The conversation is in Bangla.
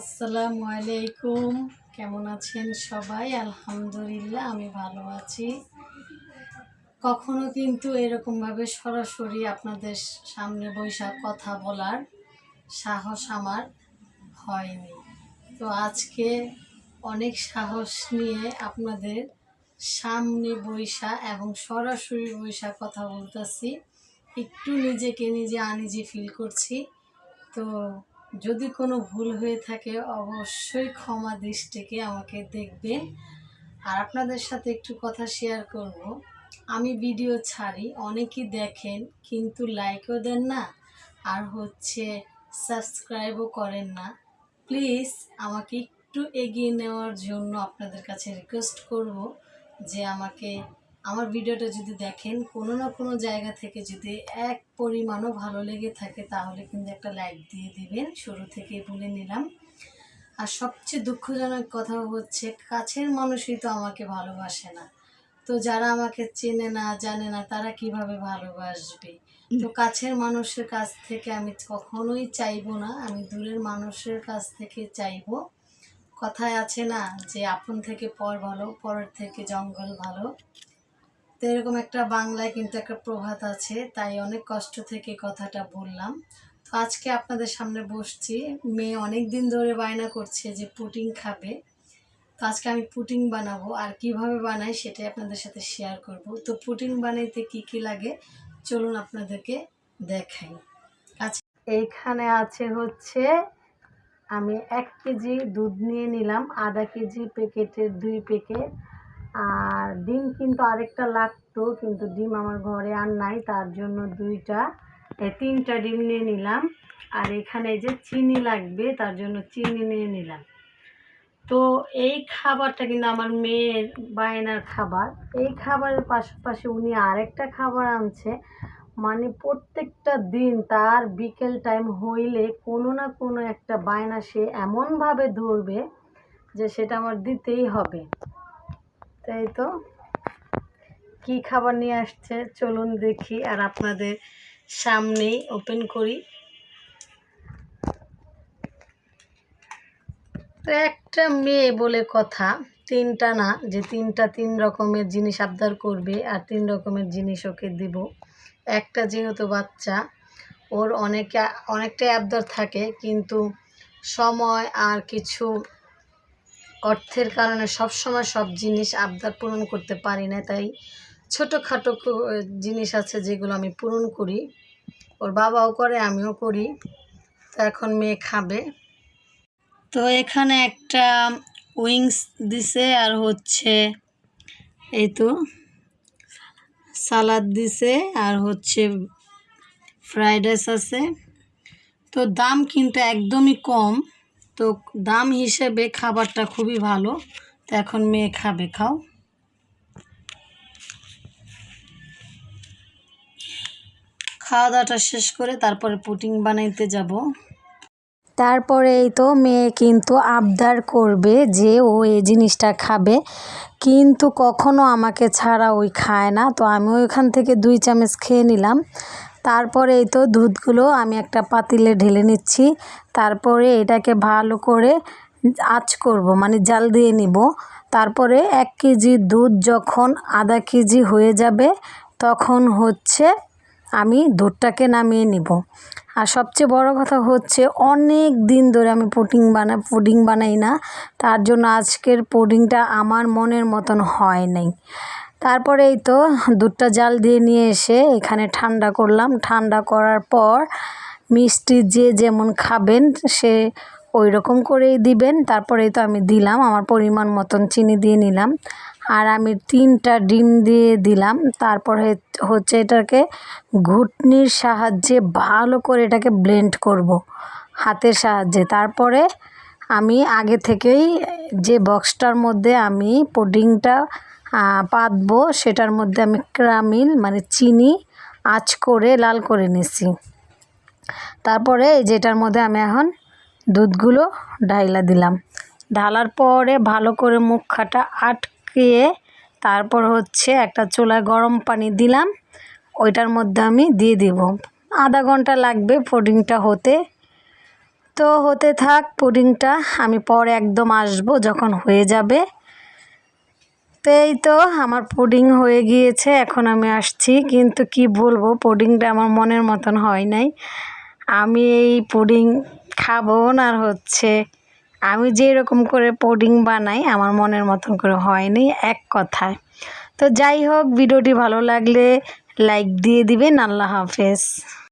আসসালামু আলাইকুম। কেমন আছেন সবাই? আলহামদুলিল্লাহ, আমি ভালো আছি। কখনো কিন্তু এরকমভাবে সরাসরি আপনাদের সামনে বৈশাখ কথা বলার সাহস আমার হয়নি। তো আজকে অনেক সাহস নিয়ে আপনাদের সামনে বৈশা এবং সরাসরি বৈশা কথা বলতেছি। একটু নিজেকে নিজে আনিজি ফিল করছি। তো যদি কোনো ভুল হয়ে থাকে, অবশ্যই ক্ষমা দৃষ্টিকে আমাকে দেখবেন। আর আপনাদের সাথে একটু কথা শেয়ার করব। আমি ভিডিও ছাড়ি অনেকেই দেখেন কিন্তু লাইকও দেন না, আর হচ্ছে সাবস্ক্রাইবও করেন না। প্লিজ আমাকে একটু এগিয়ে নেওয়ার জন্য আপনাদের কাছে রিকোয়েস্ট করব যে আমাকে আমার ভিডিওটা যদি দেখেন, কোনো না কোনো জায়গা থেকে যদি এক পরিমাণও ভালো লেগে থাকে, তাহলে কিন্তু একটা লাইক দিয়ে দিবেন। শুরু থেকেই বলে নিলাম। আর সবচেয়ে দুঃখজনক কথা হচ্ছে, কাছের মানুষই তো আমাকে ভালোবাসে না। তো যারা আমাকে চেনে না, জানে না, তারা কীভাবে ভালোবাসবে? তো কাছের মানুষের কাছ থেকে আমি কখনোই চাইব না। আমি দূরের মানুষের কাছ থেকে চাইব। কথায় আছে না যে, আপন থেকে পর ভালো, পরের থেকে জঙ্গল ভালো। তো এরকম একটা বাংলায় কিন্তু একটা প্রভাত আছে, তাই অনেক কষ্ট থেকে কথাটা বললাম। তো আজকে আপনাদের সামনে বসছি, মেয়ে অনেক দিন ধরে বায়না করছে যে পুটিং খাবে। তো আজকে আমি পুটিং বানাবো, আর কীভাবে বানাই সেটাই আপনাদের সাথে শেয়ার করব। তো পুটিং বানাইতে কি কি লাগে, চলুন আপনাদেরকে দেখাই। আচ্ছা এইখানে আছে হচ্ছে, আমি এক কেজি দুধ নিয়ে নিলাম, আধা কেজি প্যাকেটের দুই প্যাকেট আর ডিম কিন্তু আরেকটা লাগতো, কিন্তু ডিম আমার ঘরে আর নাই, তার জন্য দুইটা তিনটা ডিম নিয়ে নিলাম। আর এখানে যে চিনি লাগবে, তার জন্য চিনি নিয়ে নিলাম। তো এই খাবারটা কিন্তু আমার মেয়ের বায়নার খাবার। এই খাবারের পাশাপাশি উনি আরেকটা খাবার আনছে মানে প্রত্যেকটা দিন তার বিকেল টাইম হইলে কোনো না কোনো একটা বায়না সে এমনভাবে ধরবে যে সেটা আমার দিতেই হবে। তাই তো? কি খাবার নিয়ে আসছে? চলুন দেখি, আর আপনাদের সামনেই ওপেন করি। একটা মেয়ে বলে কথা, তিনটা না, যে তিনটা তিন রকমের জিনিস আবদার করবে, আর তিন রকমের জিনিস ওকে দিব। একটা যেহেতু বাচ্চা, ওর অনেকে, অনেকটাই আবদার থাকে, কিন্তু সময় আর কিছু অর্থের কারণে সব সময় সব জিনিস আবদার পূরণ করতে পারি না, তাই ছোটোখাটো জিনিস আছে যেগুলো আমি পূরণ করি। ওর বাবাও করে, আমিও করি। তো এখন মেয়ে খাবে। তো এখানে একটা উইংস দিছে আর হচ্ছে এই তো সালাদ দিছে আর হচ্ছে ফ্রাইড রাইস আছে। তো দাম কিন্তু একদমই কম। তো দাম হিসেবে খাবারটা খুবই ভালো। তো এখন মেয়ে খাবে, খাও। খাওয়া দাওয়াটা শেষ করে তারপরে পুটিং বানাইতে যাব। তারপরেই তো মেয়ে কিন্তু আবদার করবে যে ও এই জিনিসটা খাবে। কিন্তু কখনো আমাকে ছাড়া ওই খায় না। তো আমি ওইখান থেকে দুই চামচ খেয়ে নিলাম। তারপরে এই তো দুধগুলো আমি একটা পাতিলে ঢেলে নিচ্ছি। তারপরে এটাকে ভালো করে আঁচ করব মানে জাল দিয়ে নিব। তারপরে এক কেজি দুধ যখন আধা কেজি হয়ে যাবে, তখন হচ্ছে আমি দুধটাকে নামিয়ে নিব। আর সবচেয়ে বড় কথা হচ্ছে, অনেক দিন ধরে আমি পুডিং বানা, পুডিং বানাই না। তার জন্য আজকের পুডিংটা আমার মনের মতন হয় নাই। তারপরে এই তো দুধটা জাল দিয়ে নিয়ে এসে এখানে ঠান্ডা করলাম। ঠান্ডা করার পর মিষ্টি যে যেমন খাবেন সে ওই রকম করেই দিবেন। তারপরেই তো আমি দিলাম, আমার পরিমাণ মতন চিনি দিয়ে নিলাম। আর আমি তিনটা ডিম দিয়ে দিলাম। তারপরে হচ্ছে এটাকে ঘুটনির সাহায্যে ভালো করে এটাকে ব্লেন্ড করব, হাতের সাহায্যে। তারপরে আমি আগে থেকেই যে বক্সটার মধ্যে আমি পুডিংটা পাতবো। সেটার মধ্যে আমি ক্রামিল মানে চিনি, আঁচ করে লাল করে নিছি। তারপরে যেটার মধ্যে আমি এখন দুধগুলো ঢাইলা দিলাম। ঢালার পরে ভালো করে মুখখাটা আটকিয়ে তারপর হচ্ছে একটা চুলায় গরম পানি দিলাম। ওইটার মধ্যে আমি দিয়ে দিব। আধা ঘণ্টা লাগবে পুডিংটা হতে। তো হতে থাক, পুডিংটা আমি পরে একদম আসব যখন হয়ে যাবে। তো এই তো আমার পুডিং হয়ে গিয়েছে, এখন আমি আসছি। কিন্তু কি বলব পুডিংটা আমার মনের মতন হয় নাই। আমি এই পুডিং খাব না আর হচ্ছে, আমি যে রকম করে পুডিং বানাই, আমার মনের মতন করে হয়নি এক কথায়। তো যাই হোক, ভিডিওটি ভালো লাগলে লাইক দিয়ে দিবেন, আল্লাহ হাফেজ।